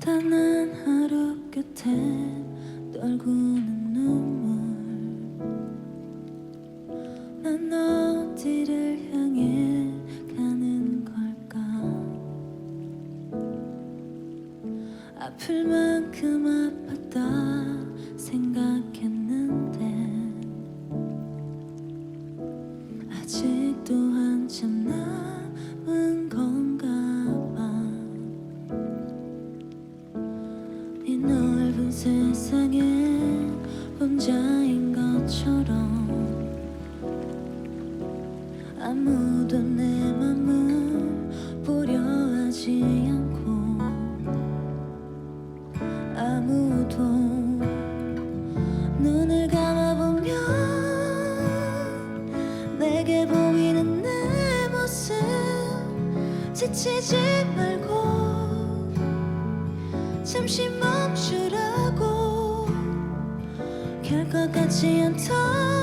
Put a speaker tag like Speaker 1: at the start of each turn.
Speaker 1: 고단한 하루 끝에 떨구는 눈물. 난 어디를 향해 가는 걸까? 아플 만큼 아팠다 생각 세상에 혼자인 것처럼 아무도 내 맘을 보려 하지 않고 아무도 눈을 감아보면 내게 보이는 내 모습 지치지 말고 잠시 멈추라 고 결과 같지 않던